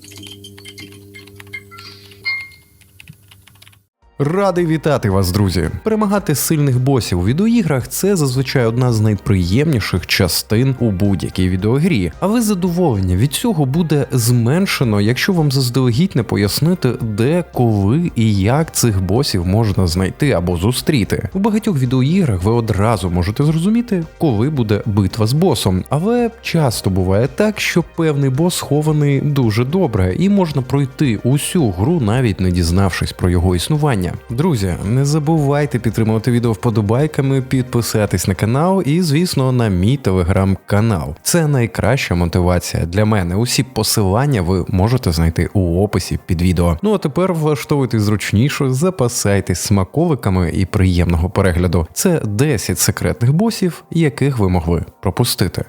Thank you. Радий вітати вас, друзі! Перемагати сильних босів у відеоіграх це зазвичай одна з найприємніших частин у будь-якій відеогрі, але задоволення від цього буде зменшено, якщо вам заздалегідь не пояснити, де, коли і як цих босів можна знайти або зустріти. У багатьох відеоіграх ви одразу можете зрозуміти, коли буде битва з босом, але часто буває так, що певний бос схований дуже добре, і можна пройти усю гру, навіть не дізнавшись про його існування посилання. Друзі, не забувайте підтримувати відео вподобайками, підписатись на канал і, звісно, на мій телеграм-канал. Це найкраща мотивація для мене. Усі посилання ви можете знайти у описі під відео. Ну а тепер влаштовуйтесь зручніше, запасайтесь смаковиками і приємного перегляду. Це 10 секретних босів, яких ви могли пропустити.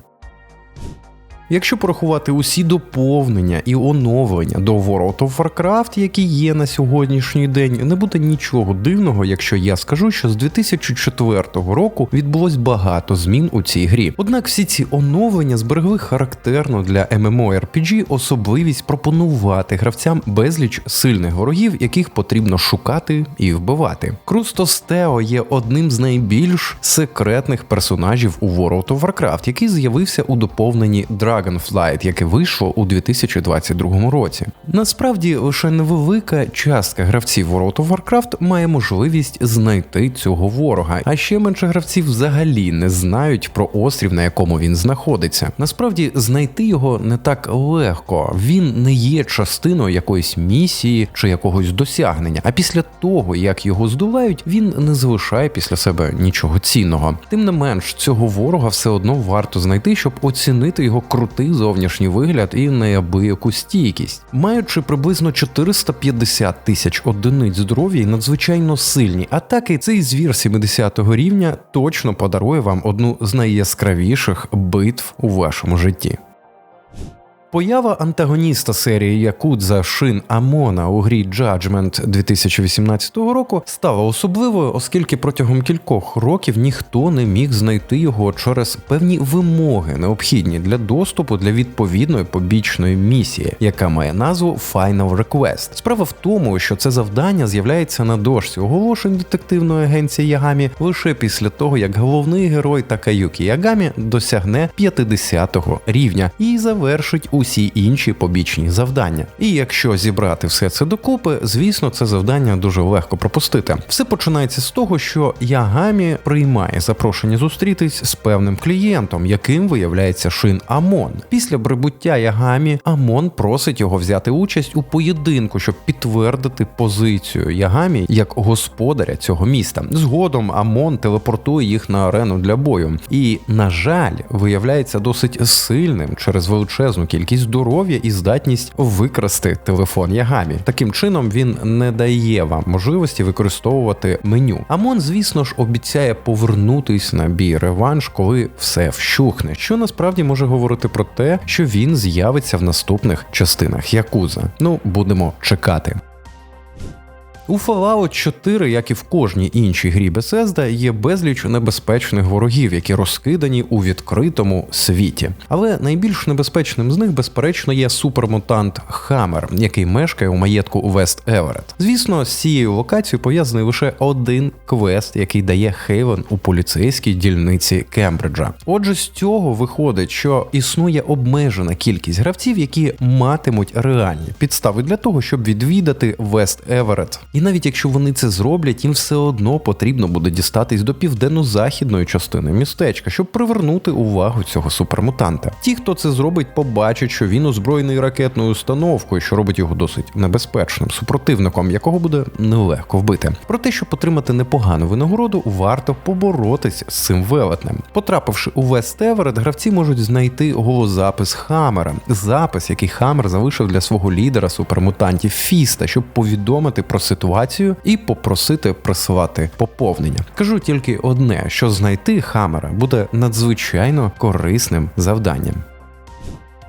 Якщо порахувати усі доповнення і оновлення до World of Warcraft, які є на сьогоднішній день, не буде нічого дивного, якщо я скажу, що з 2004 року відбулось багато змін у цій грі. Однак всі ці оновлення зберегли характерну для MMORPG особливість пропонувати гравцям безліч сильних ворогів, яких потрібно шукати і вбивати. Крустос Тео є одним з найбільш секретних персонажів у World of Warcraft, який з'явився у доповненні Dragon Dragonflight, яке вийшло у 2022 році. Насправді лише невелика частка гравців World of Warcraft має можливість знайти цього ворога, а ще менше гравців взагалі не знають про острів, на якому він знаходиться. Насправді знайти його не так легко. Він не є частиною якоїсь місії чи якогось досягнення. А після того, як його здолають, він не залишає після себе нічого цінного. Тим не менш, цього ворога все одно варто знайти, щоб оцінити його круту крутий зовнішній вигляд і неабияку стійкість. Маючи приблизно 450 тисяч одиниць здоров'я і надзвичайно сильні атаки, цей звір 70-го рівня точно подарує вам одну з найяскравіших битв у вашому житті. Поява антагоніста серії Якудза Шин Амона у грі Judgment 2018 року стала особливою, оскільки протягом кількох років ніхто не міг знайти його через певні вимоги, необхідні для доступу для відповідної побічної місії, яка має назву Final Request. Справа в тому, що це завдання з'являється на дошці оголошень детективної агенції Ягамі лише після того, як головний герой Такаюкі Ягамі досягне 50-го рівня і завершить усі інші побічні завдання. І якщо зібрати все це докупи, звісно, це завдання дуже легко пропустити. Все починається з того, що Ягамі приймає запрошення зустрітись з певним клієнтом, яким виявляється шин Амон. Після прибуття Ягамі Амон просить його взяти участь у поєдинку, щоб підтвердити позицію Ягамі як господаря цього міста. Згодом Амон телепортує їх на арену для бою, і, на жаль, виявляється досить сильним через величезну кількість кількість здоров'я і здатність викрасти телефон Ягамі. Таким чином він не дає вам можливості використовувати меню. Амон, звісно ж, обіцяє повернутись на бій реванш, коли все вщухне, що насправді може говорити про те, що він з'явиться в наступних частинах Якуза. Ну будемо чекати. У Fallout 4, як і в кожній іншій грі Bethesda, є безліч небезпечних ворогів, які розкидані у відкритому світі. Але найбільш небезпечним з них, безперечно, є супермутант Хаммер, який мешкає у маєтку Вест Еверет. Звісно, з цією локацією пов'язаний лише один квест, який дає Хейвен у поліцейській дільниці Кембриджа. Отже, з цього виходить, що існує обмежена кількість гравців, які матимуть реальні підстави для того, щоб відвідати Вест Еверет. І навіть якщо вони це зроблять, їм все одно потрібно буде дістатись до південно-західної частини містечка, щоб привернути увагу цього супермутанта. Ті, хто це зробить, побачать, що він озброєний ракетною установкою, що робить його досить небезпечним супротивником, якого буде нелегко вбити. Про те, щоб отримати непогану винагороду, варто поборотись з цим велетнем. Потрапивши у Вест Еверет, гравці можуть знайти голозапис Хаммера, запис, який Хаммер залишив для свого лідера супермутантів Фіста, щоб повідомити про ситуацію ситуацію і попросити присилати поповнення. Кажу тільки одне: що знайти Хамера буде надзвичайно корисним завданням.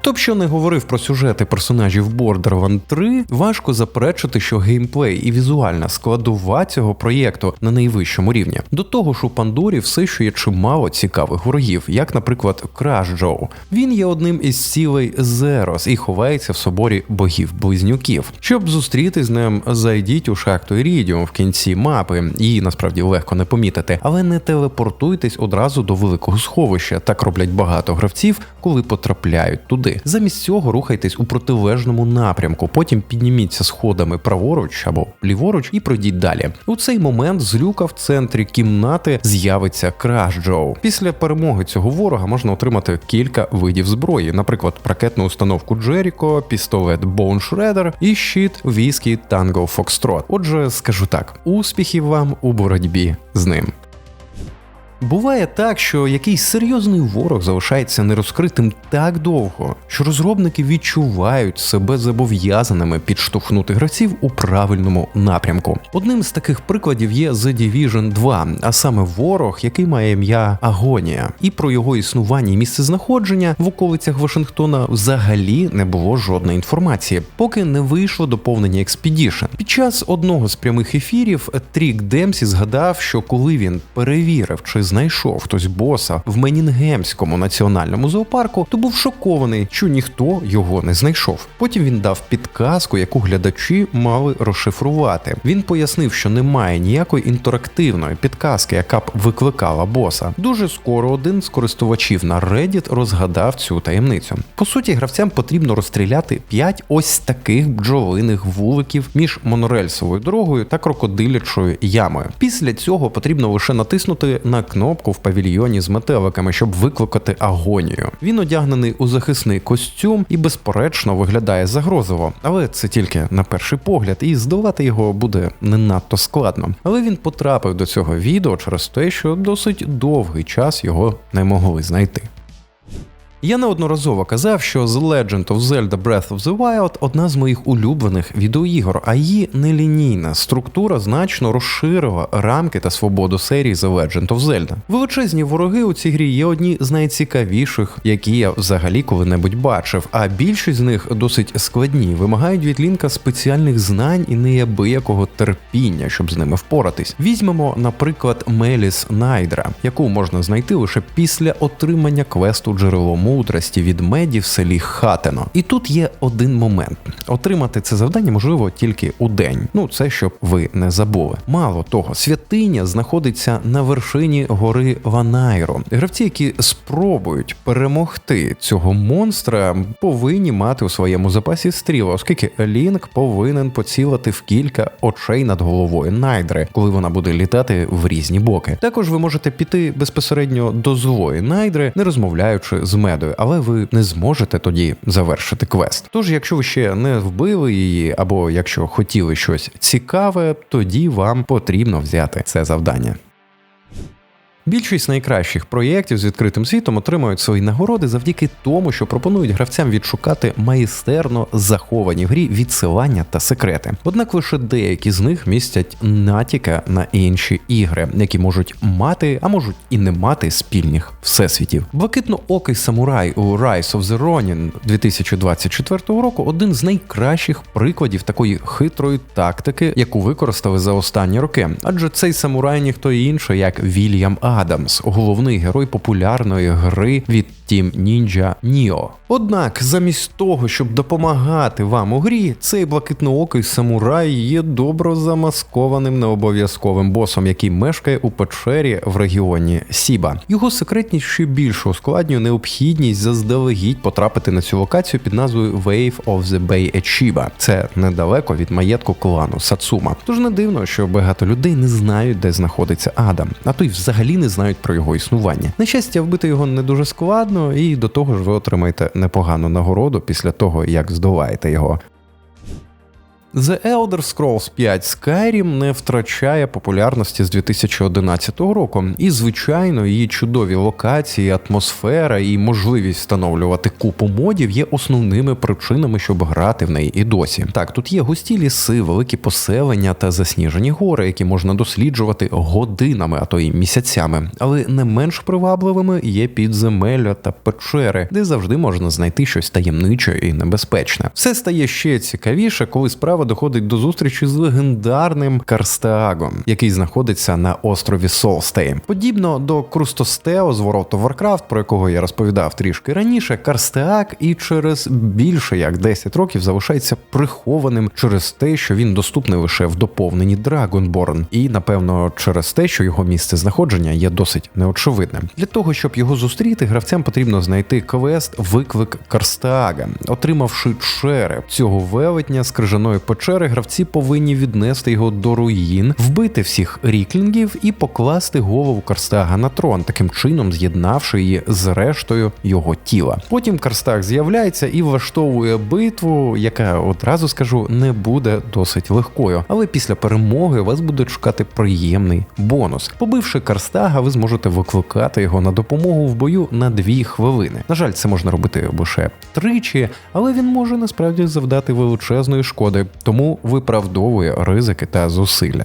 Хто б що не говорив про сюжети персонажів Borderlands 3, важко заперечити, що геймплей і візуальна складова цього проєкту на найвищому рівні. До того ж, у Пандорі все ще є чимало цікавих ворогів, як, наприклад, Краш Джоу. Він є одним із цілей Зерос і ховається в соборі богів близнюків. Щоб зустріти з ним, зайдіть у шахту Ірідіум в кінці мапи. Її насправді легко не помітити, але не телепортуйтесь одразу до великого сховища. Так роблять багато гравців, коли потрапляють туди. Замість цього рухайтесь у протилежному напрямку. Потім підніміться сходами праворуч або ліворуч і пройдіть далі. У цей момент з люка в центрі кімнати з'явиться Краш Джоу. Після перемоги цього ворога можна отримати кілька видів зброї, наприклад, ракетну установку Джеріко, пістолет Bone Shredder і щит Віскі Tango Foxtrot. Отже, скажу так: успіхів вам у боротьбі з ним. Буває так, що якийсь серйозний ворог залишається нерозкритим так довго, що розробники відчувають себе зобов'язаними підштовхнути гравців у правильному напрямку. Одним з таких прикладів є The Division 2, а саме ворог, який має ім'я Агонія, і про його існування і місце знаходження в околицях Вашингтона взагалі не було жодної інформації, поки не вийшло доповнення Expedition. Під час одного з прямих ефірів Трік Демсі згадав, що коли він перевірив, чи знайшов хтось боса в Менінгемському національному зоопарку, то був шокований, що ніхто його не знайшов. Потім він дав підказку, яку глядачі мали розшифрувати. Він пояснив, що немає ніякої інтерактивної підказки, яка б викликала боса. Дуже скоро один з користувачів на Reddit розгадав цю таємницю. По суті, гравцям потрібно розстріляти 5 ось таких бджолиних вуликів між монорельсовою дорогою та крокодилячою ямою. Після цього потрібно лише натиснути на кнопку в павільйоні з метеликами, щоб викликати агонію. Він одягнений у захисний костюм і безперечно виглядає загрозово, але це тільки на перший погляд, і здолати його буде не надто складно. Але він потрапив до цього відео через те, що досить довгий час його не могли знайти. Я неодноразово казав, що The Legend of Zelda Breath of the Wild одна з моїх улюблених відеоігор, а її нелінійна структура значно розширила рамки та свободу серії The Legend of Zelda. Величезні вороги у цій грі є одні з найцікавіших, які я взагалі коли-небудь бачив. А більшість з них досить складні, вимагають від лінка спеціальних знань і неабиякого терпіння, щоб з ними впоратись. Візьмемо, наприклад, Меліс Найдра, яку можна знайти лише після отримання квесту джерело мудрості від меді в селі Хатено. І тут є один момент: отримати це завдання можливо тільки у день. Ну це щоб ви не забули. Мало того, святиня знаходиться на вершині гори Ванайро. Гравці, які спробують перемогти цього монстра, повинні мати у своєму запасі стріла, оскільки Лінк повинен поцілити в кілька очей над головою Найдри, коли вона буде літати в різні боки. Також ви можете піти безпосередньо до злої Найдри, не розмовляючи з медою, але ви не зможете тоді завершити квест. Тож, якщо ви ще не вбили її, або якщо хотіли щось цікаве, тоді вам потрібно взяти це завдання. Більшість найкращих проєктів з відкритим світом отримують свої нагороди завдяки тому, що пропонують гравцям відшукати майстерно заховані в грі відсилання та секрети. Однак лише деякі з них містять натяка на інші ігри, які можуть мати, а можуть і не мати спільних всесвітів. Блакитно-окий самурай у Rise of the Ronin 2024 року один з найкращих прикладів такої хитрої тактики, яку використали за останні роки. Адже цей самурай ніхто інший, як Вільям Адамс, головний герой популярної гри від Team Ninja Neo. Однак, замість того, щоб допомагати вам у грі, цей блакитноокий самурай є добро замаскованим необов'язковим босом, який мешкає у печері в регіоні Сіба. Його секретність ще більше ускладнює необхідність заздалегідь потрапити на цю локацію під назвою Wave of the Bay Echiba. Це недалеко від маєтку клану Сацума. Тож не дивно, що багато людей не знають, де знаходиться Адам, а то й взагалі не знають про його існування. На щастя, вбити його не дуже складно, і до того ж ви отримаєте непогану нагороду після того, як здолаєте його. The Elder Scrolls 5 Skyrim не втрачає популярності з 2011 року, і звичайно, її чудові локації, атмосфера і можливість встановлювати купу модів є основними причинами, щоб грати в неї і досі. Так, тут є густі ліси, великі поселення та засніжені гори, які можна досліджувати годинами, а то й місяцями, але не менш привабливими є підземелля та печери, де завжди можна знайти щось таємниче і небезпечне. Все стає ще цікавіше, коли справа доходить до зустрічі з легендарним Карстаагом, який знаходиться на острові Солстей. Подібно до Крустостео з of Warcraft, про якого я розповідав трішки раніше, Карстеаг і через більше як 10 років залишається прихованим через те, що він доступний лише в доповненні Dragonborn, і напевно через те, що його місце знаходження є досить неочевидним. Для того щоб його зустріти, гравцям потрібно знайти квест Виклик Карстеага. Отримавши череп цього велетня з крижаної печери, гравці повинні віднести його до руїн, вбити всіх ріклінгів і покласти голову Карстеага на трон, таким чином з'єднавши її з рештою його тіла. Потім Карстаг з'являється і влаштовує битву, яка одразу скажу не буде досить легкою. Але після перемоги вас буде чекати приємний бонус. Побивши Карстага, ви зможете викликати його на допомогу в бою на дві хвилини. На жаль, це можна робити лише тричі, але він може насправді завдати величезної шкоди, тому виправдовує ризики та зусилля.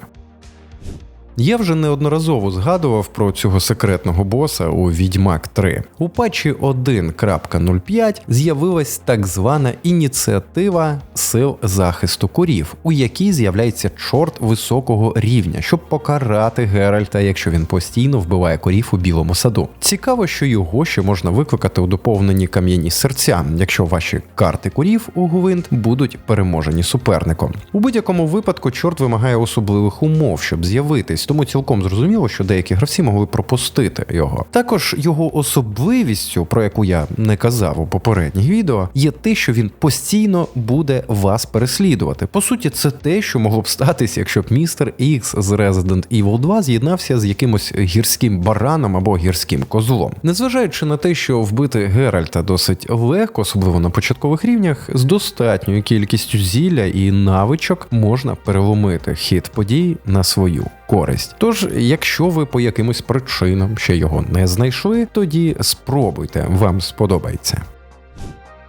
Я вже неодноразово згадував про цього секретного боса у Відьмак 3. У патчі 1.05 з'явилась так звана ініціатива сил захисту корів, у якій з'являється чорт високого рівня, щоб покарати Геральта, якщо він постійно вбиває корів у білому саду. Цікаво, що його ще можна викликати у доповненні кам'яні серця, якщо ваші карти корів у гвинт будуть переможені суперником. У будь-якому випадку чорт вимагає особливих умов, щоб з'явитись тому цілком зрозуміло, що деякі гравці могли пропустити його. Також його особливістю, про яку я не казав у попередніх відео, є те, що він постійно буде вас переслідувати. По суті, це те, що могло б статися, якщо б містер Ікс з Resident Evil 2 з'єднався з якимось гірським бараном або гірським козлом. Незважаючи на те, що вбити Геральта досить легко, особливо на початкових рівнях, з достатньою кількістю зілля і навичок можна переломити хід подій на свою користь. Тож, якщо ви по якимось причинам ще його не знайшли, тоді спробуйте, вам сподобається.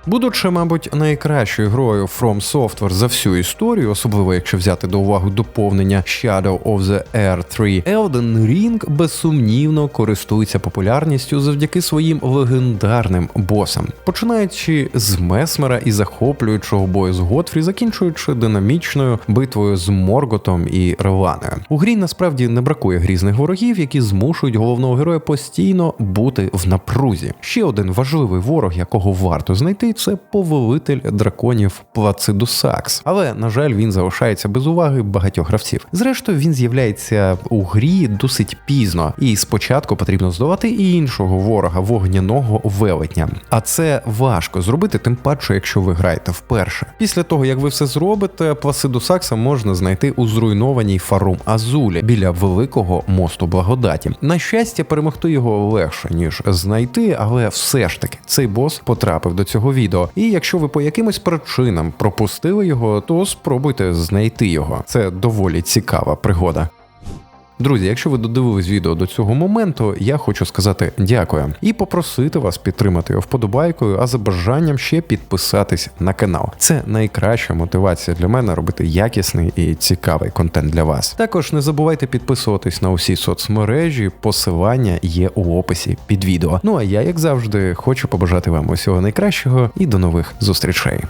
Будучи, мабуть, найкращою грою From Software за всю історію, особливо якщо взяти до уваги доповнення Shadow of the Air 3, Elden Ring безсумнівно користується популярністю завдяки своїм легендарним босам, починаючи з Месмера і захоплюючого бою з Готфрі, закінчуючи динамічною битвою з Морготом і Реваною. У грі насправді не бракує грізних ворогів, які змушують головного героя постійно бути в напрузі. Ще один важливий ворог, якого варто знайти це повелитель драконів Плацидусакс. Але, на жаль, він залишається без уваги багатьох гравців. Зрештою, він з'являється у грі досить пізно, і спочатку потрібно здолати і іншого ворога вогняного велетня. А це важко зробити, тим паче, якщо ви граєте вперше. Після того, як ви все зробите, Плацидусакса можна знайти у зруйнованій фарум Азулі біля великого мосту благодаті. На щастя, перемогти його легше ніж знайти, але все ж таки цей бос потрапив до цього відео відео. І якщо ви по якимось причинам пропустили його, то спробуйте знайти його. Це доволі цікава пригода. Друзі, якщо ви додивились відео до цього моменту, я хочу сказати дякую і попросити вас підтримати його вподобайкою, а за бажанням ще підписатись на канал. Це найкраща мотивація для мене робити якісний і цікавий контент для вас. Також не забувайте підписуватись на усі соцмережі, посилання є у описі під відео. Ну а я, як завжди, хочу побажати вам усього найкращого і до нових зустрічей.